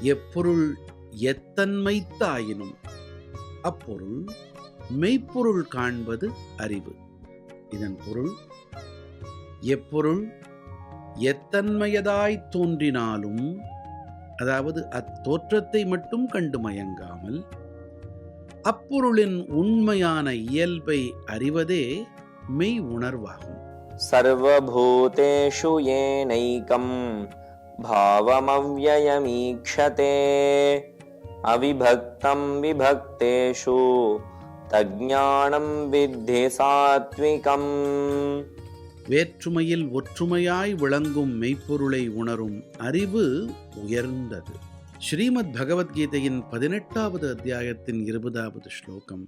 எப்பொருள் எத்தன்மைத்தாயினும் அப்பொருள் மெய்ப்பொருள் காண்பது அறிவு. இதன் பொருள் எப்பொருள் எத்தன்மையதாய் தோன்றினாலும் அதாவது அத்தோற்றத்தை மட்டும் கண்டு மயங்காமல் அப்பொருளின் உண்மையான இயல்பை அறிவதே மெய் உணர்வாகும். சர்வபூதேஷு ஏனைக்கம். भावमव्ययमीक्षते अविभक्तं विभक्तेषु तज्ज्ञानं विद्धि सात्विकम् வேற்றுமையில் ஒற்றுமையாய் விளங்கும் மெய்ப்பொருளை உணரும் அறிவு உயர்ந்தது ஸ்ரீமத் பகவத்கீதையின் பதினெட்டாவது அத்தியாயத்தின் இருபதாவது ஸ்லோகம்